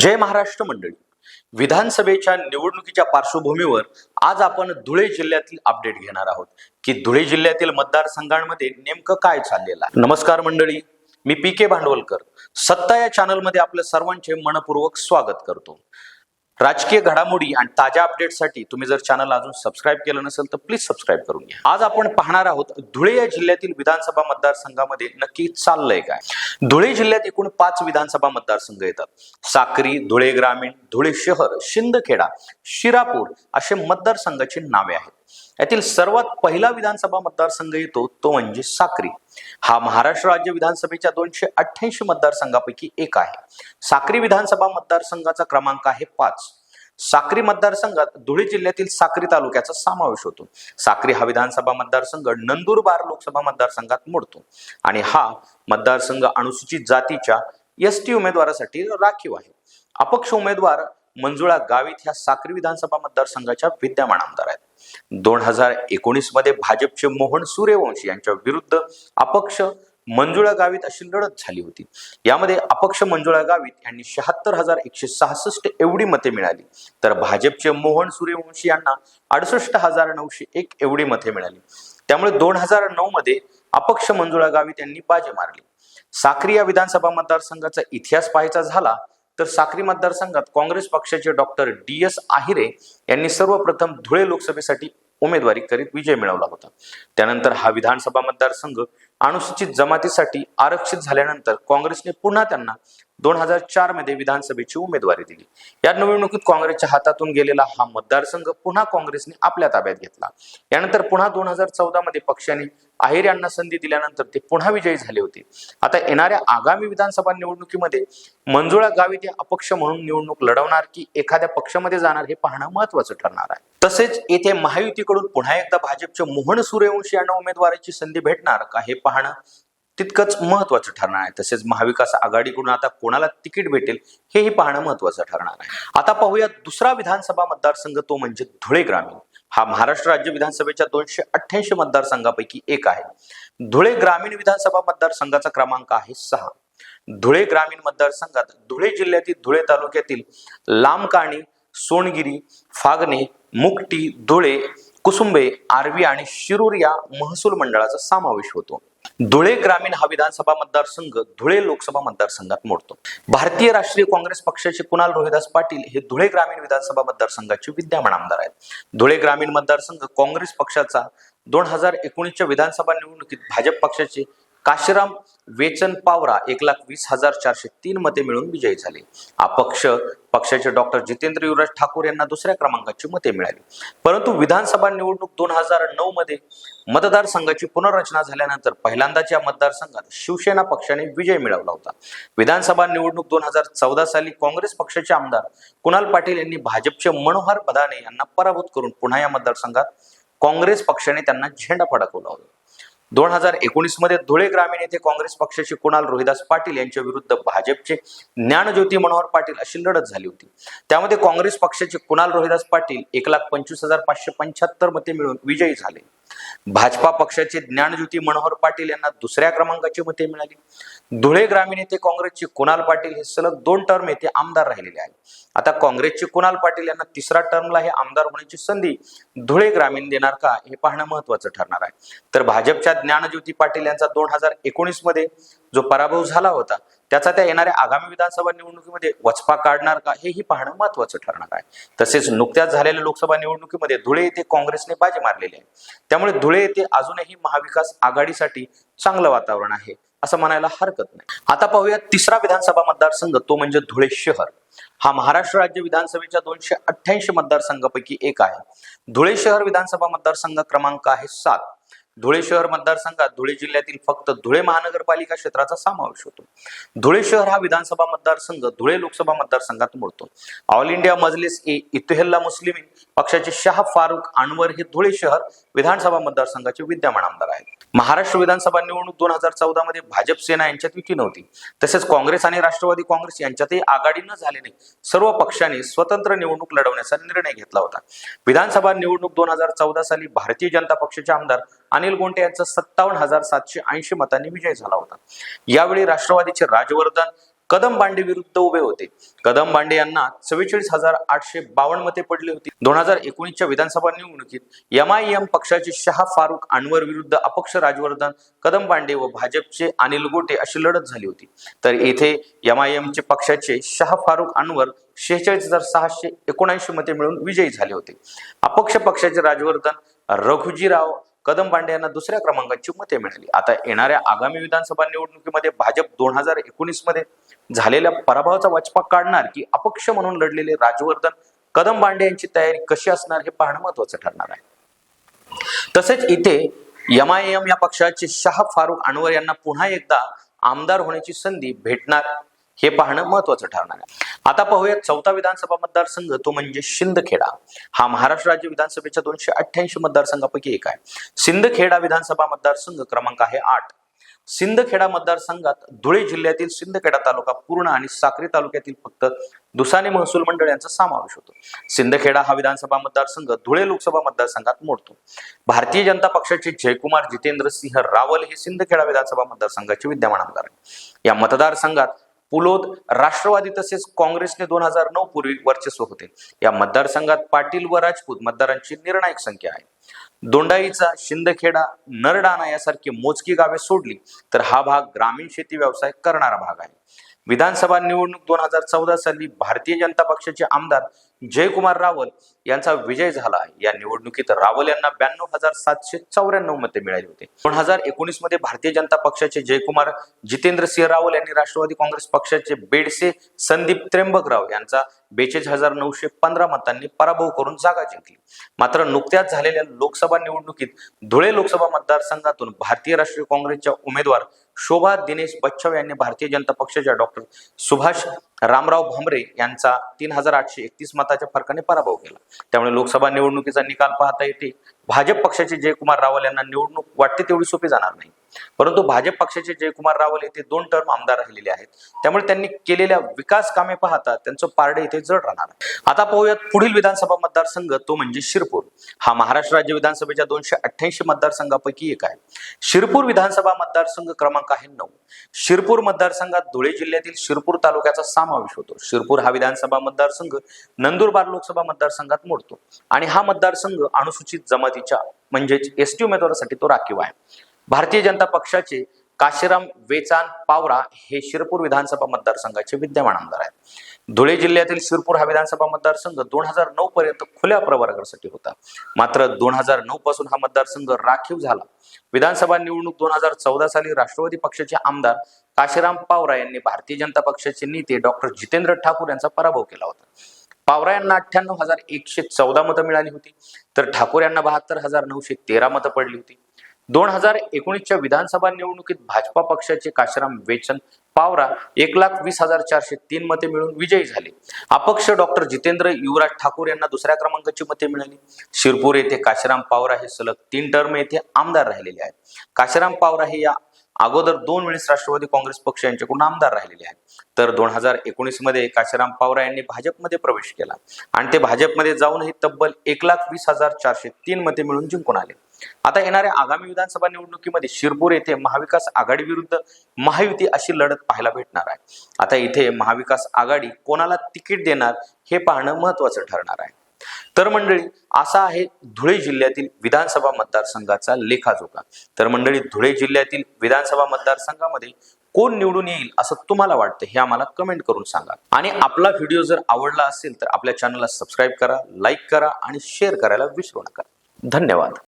जय महाराष्ट्र मंडळी. विधानसभेच्या निवडणुकीच्या पार्श्वभूमीवर आज आपण धुळे जिल्ह्यातील अपडेट घेणार आहोत. की धुळे जिल्ह्यातील मतदारसंघांमध्ये नेमकं काय चाललेलं आहे? नमस्कार मंडळी. मी पी के भांडवलकर. सत्ता या चॅनलमध्ये आपल्या सर्वांचे मनपूर्वक स्वागत करतो. राजकीय घडामोडी आणि ताज्या अपडेटसाठी तुम्ही जर चॅनल अजून सबस्क्राईब केलं नसेल तर प्लीज सबस्क्राईब करून घ्या. आज आपण पाहणार आहोत धुळे या जिल्ह्यातील विधानसभा मतदारसंघामध्ये नक्की चाललंय काय? धुळे जिल्ह्यात एकूण पाच विधानसभा मतदारसंघ येतात. साक्री धुळे ग्रामीण धुळे शहर शिंदखेडा शिरापूर असे मतदारसंघाची नावे आहेत. यातील सर्वात पहिला विधानसभा मतदारसंघ येतो तो म्हणजे साक्री. हा महाराष्ट्र राज्य विधानसभेच्या दोनशे अठ्ठ्याऐंशी मतदारसंघापैकी एक आहे. साक्री विधानसभा मतदारसंघाचा क्रमांक आहे पाच. साक्री मतदारसंघात धुळे जिल्ह्यातील साक्री तालुक्याचा समावेश होतो. साक्री हा विधानसभा मतदारसंघ नंदुरबार लोकसभा मतदारसंघात मोडतो आणि हा मतदारसंघ अनुसूचित जातीच्या एस टी उमेदवारासाठी राखीव आहे. अपक्ष उमेदवार मंजुळा गावित ह्या साक्री विधानसभा मतदारसंघाच्या विद्यमान आमदार आहेत. दोन हजार एकोणीसमध्ये भाजपचे मोहन सूर्यवंशी यांच्या विरुद्ध अपक्ष मंजुळा गावित अशी लढत झाली होती. यामध्ये अपक्ष मंजुळा गावित यांनी शहात्तर हजार एकशे सहासष्ट एवढी मते मिळाली. तर भाजपचे मोहन सूर्यवंशी यांना अडुसष्ट हजार नऊशे एक एवढी मते मिळाली. त्यामुळे दोन हजार नऊ मध्ये अपक्ष मंजुळा गावित यांनी बाजी मारली. साक्री या विधानसभा मतदारसंघाचा इतिहास पाहायचा झाला तर साक्री मतदारसंघात काँग्रेस पक्षाचे डॉक्टर डी एस आहिरे यांनी सर्वप्रथम धुळे लोकसभेसाठी उमेदवारी करीत विजय मिळवला होता. त्यानंतर हा विधानसभा मतदारसंघ अनुसूचित जमातीसाठी आरक्षित झाल्यानंतर काँग्रेसने पुन्हा त्यांना दोन हजार चारमध्ये विधानसभेची उमेदवारी दिली. या निवडणुकीत काँग्रेसच्या हातातून गेलेला हा मतदारसंघ पुन्हा काँग्रेसने आपल्या ताब्यात घेतला. यानंतर पुन्हा दोन हजार चौदा मध्ये पक्षाने आहेर यांना संधी दिल्यानंतर ते पुन्हा विजयी झाले होते. आता येणाऱ्या आगामी विधानसभा निवडणुकीमध्ये मंजुळा गावित या अपक्ष म्हणून निवडणूक लढवणार की एखाद्या पक्षामध्ये जाणार हे पाहणं महत्वाचं ठरणार आहे. तसेच येथे महायुतीकडून पुन्हा एकदा भाजपचे मोहन सूर्यवंशी यांना उमेदवाराची संधी भेटणार का हे पाहणं तितकंच महत्वाचं ठरणार आहे. तसेच महाविकास आघाडीकडून आता कोणाला तिकीट भेटेल हेही पाहणं महत्वाचं ठरणार आहे. आता पाहूया दुसरा विधानसभा मतदारसंघ तो म्हणजे धुळे ग्रामीण. हा महाराष्ट्र राज्य विधानसभेच्या दोनशे अठ्ठ्याऐंशी मतदारसंघापैकी एक आहे. धुळे ग्रामीण विधानसभा मतदारसंघाचा क्रमांक आहे सहा. धुळे ग्रामीण मतदारसंघात धुळे जिल्ह्यातील धुळे तालुक्यातील लांबकाणी सोनगिरी फागणे मुकटी धुळे कुसुंबे आर्वी आणि शिरूर या महसूल मंडळाचा समावेश होतो. धुळे ग्रामीण हा विधानसभा मतदारसंघ धुळे लोकसभा मतदारसंघात मोडतो. भारतीय राष्ट्रीय काँग्रेस पक्षाचे कुणाल रोहिदास पाटील हे धुळे ग्रामीण विधानसभा मतदारसंघाचे विद्यमान आमदार आहेत. धुळे ग्रामीण मतदारसंघ काँग्रेस पक्षाचा दोन हजार एकोणीसच्या विधानसभा निवडणुकीत भाजप पक्षाचे काशीराम वेचन पावरा एक लाख वीस हजार चारशे तीन मते मिळून विजयी झाले. अपक्ष पक्षाचे डॉक्टर जितेंद्र युवराज ठाकूर यांना दुसऱ्या क्रमांकाची मते मिळाली. परंतु विधानसभा निवडणूक दोन हजार नऊ मध्ये मतदारसंघाची पुनर्रचना झाल्यानंतर पहिल्यांदाच या मतदारसंघात शिवसेना पक्षाने विजय मिळवला होता. विधानसभा निवडणूक दोन हजार चौदा साली काँग्रेस पक्षाचे आमदार कुणाल पाटील यांनी भाजपचे मनोहर बदाने यांना पराभूत करून पुन्हा या मतदारसंघात काँग्रेस पक्षाने त्यांना झेंडा फडकवला होता. दोन हजार एकोणीसमध्ये धुळे ग्रामीण येथे काँग्रेस पक्षाचे कुणाल रोहिदास पाटील यांच्या विरुद्ध भाजपचे ज्ञानज्योती मनोहर पाटील अशी लढत झाली होती. त्यामध्ये काँग्रेस पक्षाचे कुणाल रोहिदास पाटील एक लाख पंचवीस हजार पाचशे पंच्याहत्तर मते मिळून विजयी झाले. भाजपा पक्षाचे ज्ञानज्योती मनोहर पाटील यांना दुसऱ्या क्रमांकाची मते मिळाली. धुळे ग्रामीण येथे काँग्रेसचे कुणाल पाटील हे सलग दोन टर्म येथे आमदार राहिलेले आहेत. आता काँग्रेसचे कुणाल पाटील यांना तिसरा टर्मला हे आमदार होण्याची संधी धुळे ग्रामीण देणार का हे पाहणं महत्वाचं ठरणार आहे. तर भाजपच्या ज्ञानज्योती पाटील यांचा दोन हजार एकोणीसमध्ये जो पराभव झाला होता त्याचा त्या येणाऱ्या आगामी विधानसभा निवडणुकीमध्ये वचपा काढणार का हेही पाहणं महत्वाचं ठरणार आहे. तसेच नुकत्याच झालेल्या लोकसभा निवडणुकीमध्ये धुळे येथे काँग्रेसने बाजी मारलेली आहे. त्यामुळे धुळे येथे अजूनही महाविकास आघाडीसाठी चांगलं वातावरण आहे. असं म्हणायला हरकत नाही. आता पाहूया तिसरा विधानसभा मतदारसंघ तो म्हणजे धुळे शहर. हा महाराष्ट्र राज्य विधानसभेच्या दोनशे अठ्ठ्याऐंशी मतदारसंघापैकी एक आहे. धुळे शहर विधानसभा मतदारसंघ क्रमांक आहे सात. धुळे शहर मतदारसंघात धुळे जिल्ह्यातील फक्त धुळे महानगरपालिका क्षेत्राचा समावेश होतो. धुळे शहर हा विधानसभा मतदारसंघ धुळे लोकसभा मतदारसंघात मोडतो. ऑल इंडिया मजलिस ए इत्तेहल्ला मुस्लिम पक्षाचे शाह फारुख अनवर हे धुळे शहर विधानसभा मतदारसंघाचे विद्यमान आमदार आहेत. महाराष्ट्र विधानसभा निवडणूक दोन हजार चौदा मध्ये भाजप सेना यांच्यात युती नव्हती तसेच काँग्रेस आणि राष्ट्रवादी काँग्रेस यांच्यातही आघाडी न झाल्याने सर्व पक्षांनी स्वतंत्र निवडणूक लढवण्याचा निर्णय घेतला होता. विधानसभा निवडणूक दोन हजार चौदा साली भारतीय जनता पक्षाचे आमदार अनिल गोंटे यांचा सत्तावन्न हजार सातशे ऐंशी मतांनी विजय झाला होता. यावेळी राष्ट्रवादीचे राजवर्धन कदम बांडे विरुद्ध उभे होते. कदम बांडे यांना चव्वेचाळीस हजार आठशे बावन्न मते पडली होती. दोन हजार एकोणीसच्या विधानसभा निवडणुकीत एम आय एम पक्षाचे शहा फारुख अनवर विरुद्ध अपक्ष राजवर्धन कदम बांडे व भाजपचे अनिल गोटे अशी लढत झाली होती. तर येथे एम आय एमचे पक्षाचे शहा फारुख अनवर शेहेचाळीस हजार सहाशे एकोणऐंशी मते मिळून विजयी झाले होते. अपक्ष पक्षाचे राजवर्धन रघुजीराव कदम पांडे यांना दुसऱ्या क्रमांकाची मते मिळाली. आता येणाऱ्या आगामी विधानसभा निवडणुकीमध्ये भाजप दोन हजार एकोणीसमध्ये झालेल्या पराभवाचा वाचपा काढणार की अपक्ष म्हणून लढलेले राजवर्धन कदम बांडे यांची तयारी कशी असणार हे पाहणं महत्वाचं ठरणार आहे. तसेच इथे एम आय एम या पक्षाचे शाह फारुख अनवर यांना पुन्हा एकदा आमदार होण्याची संधी भेटणार हे पाहणं महत्वाचं ठरणार आहे. आता पाहूयात चौथा विधानसभा मतदारसंघ तो म्हणजे शिंदखेडा. हा महाराष्ट्र राज्य विधानसभेच्या दोनशे अठ्ठ्याऐंशी मतदारसंघापैकी एक आहे. सिंदखेडा विधानसभा मतदारसंघ क्रमांक आहे आठ. सिंदखेडा मतदारसंघात धुळे जिल्ह्यातील सिंदखेडा तालुका पूर्ण आणि साक्री तालुक्यातील फक्त दुसाने महसूल मंडळ यांचा समावेश होतो. सिंदखेडा हा विधानसभा मतदारसंघ धुळे लोकसभा मतदारसंघात मोडतो. भारतीय जनता पक्षाचे जयकुमार जितेंद्र सिंह रावल हे सिंदखेडा विधानसभा मतदारसंघाचे विद्यमान आमदार आहेत. या मतदारसंघात पुलोद राष्ट्रवादी तसेच काँग्रेसने दोन हजार नऊ पूर्वी वर्चस्व होते. या मतदारसंघात पाटील व राजपूत मतदारांची निर्णायक संख्या आहे. दोंडाईचा शिंदखेडा नरडाणा यासारखी मोजकी गावे सोडली तर हा भाग ग्रामीण शेती व्यवसाय करणारा भाग आहे. विधानसभा निवडणूक दोन हजार चौदा साली भारतीय जनता पक्षाचे आमदार जयकुमार रावल यांचा विजय झाला. आहे या निवडणुकीत रावल यांना ब्याण्णव हजार सातशे चौऱ्याण्णव मते मिळाली होती. दोन हजार एकोणीसमध्ये भारतीय जनता पक्षाचे जयकुमार जितेंद्र सिंह रावल यांनी राष्ट्रवादी काँग्रेस पक्षाचे बेडसे संदीप त्र्यंबकराव यांचा बेचाळीस हजार नऊशे पंधरा मतांनी पराभव करून जागा जिंकली. मात्र नुकत्याच झालेल्या लोकसभा निवडणुकीत धुळे लोकसभा मतदारसंघातून भारतीय राष्ट्रीय काँग्रेसच्या उमेदवार शोभा दिनेश बच्छव यांनी भारतीय जनता पक्षाच्या डॉक्टर सुभाष रामराव भामरे यांचा तीन हजार आठशे एकतीस मताच्या फरकाने पराभव केला. त्यामुळे लोकसभा निवडणुकीचा निकाल पाहता येते. भाजप पक्षाचे जयकुमार रावल यांना निवडणूक वाटते तेवढी सोपी जाणार नाही. परंतु भाजप पक्षाचे जयकुमार रावल येथे दोन टर्म आमदार राहिलेले आहेत. त्यामुळे त्यांनी केलेल्या विकास कामे पाहता त्यांचं पारडे इथे जड राहणार आता पाहूयात पुढील विधानसभा मतदारसंघ तो म्हणजे शिरपूर. हा महाराष्ट्र राज्य विधानसभेच्या दोनशे अठ्ठ्याऐंशी मतदारसंघापैकी एक आहे. शिरपूर विधानसभा मतदारसंघ क्रमांक आहे नऊ. शिरपूर मतदारसंघात धुळे जिल्ह्यातील शिरपूर तालुक्याचा समावेश होतो. शिरपूर हा विधानसभा मतदारसंघ नंदुरबार लोकसभा मतदारसंघात मोडतो. आणि हा मतदारसंघ अनुसूचित जमातीच्या म्हणजेच एस टी उमेदवारासाठी तो राखीव आहे. भारतीय जनता पक्षाचे काशीराम वेचान पावरा हे शिरपूर विधानसभा मतदारसंघाचे विद्यमान आमदार आहेत. धुळे जिल्ह्यातील शिरपूर हा विधानसभा मतदारसंघ दोन हजार नऊ पर्यंत खुल्या प्रवर्गासाठी होता. मात्र दोन हजार नऊ पासून हा मतदारसंघ राखीव झाला. विधानसभा निवडणूक दोन हजार चौदा साली राष्ट्रवादी पक्षाचे आमदार काशीराम पावरा यांनी भारतीय जनता पक्षाचे नेते डॉक्टर जितेंद्र ठाकूर यांचा पराभव केला होता. पावरा यांना अठ्ठ्याण्णव हजार एकशे चौदा मतं मिळाली होती. तर ठाकूर यांना बहात्तर हजार नऊशे तेरा मतं पडली होती. दोन हजार एकोणीसच्या विधानसभा निवडणुकीत भाजपा पक्षाचे काशराम वेचन पावरा एक लाख वीस हजार चारशे तीन मते मिळून विजयी झाले. अपक्ष डॉक्टर जितेंद्र युवराज ठाकूर यांना दुसऱ्या क्रमांकाची मते मिळाली. शिरपूर येथे काशीराम पावरा हे सलग तीन टर्म येथे आमदार राहिलेले आहेत. काशीराम पावरा हे या अगोदर दोन वेळेस राष्ट्रवादी काँग्रेस पक्ष यांच्याकडून आमदार राहिलेले आहेत. तर दोन हजार एकोणीसमध्ये काशीराम पावरा यांनी भाजपमध्ये प्रवेश केला आणि ते भाजपमध्ये जाऊनही तब्बल एक लाख वीस हजार चारशे तीन मते मिळून जिंकून आले. आता येणाऱ्या आगामी विधानसभा निवडणुकीमध्ये शिरपूर येथे महाविकास आघाडी विरुद्ध महायुती अशी लढत पाहायला भेटणार आहे. आता इथे महाविकास आघाडी कोणाला तिकीट देणार हे पाहणं महत्वाचं ठरणार आहे. तर मंडळी असा आहे धुळे जिल्ह्यातील विधानसभा मतदारसंघाचा लेखाजोखा. तर मंडळी धुळे जिल्ह्यातील विधानसभा मतदारसंघामध्ये कोण निवडून येईल असं तुम्हाला वाटतं हे आम्हाला कमेंट करून सांगा. आणि आपला व्हिडिओ जर आवडला असेल तर आपल्या चॅनलला सबस्क्राईब करा लाईक करा आणि शेअर करायला विसरू नका. धन्यवाद.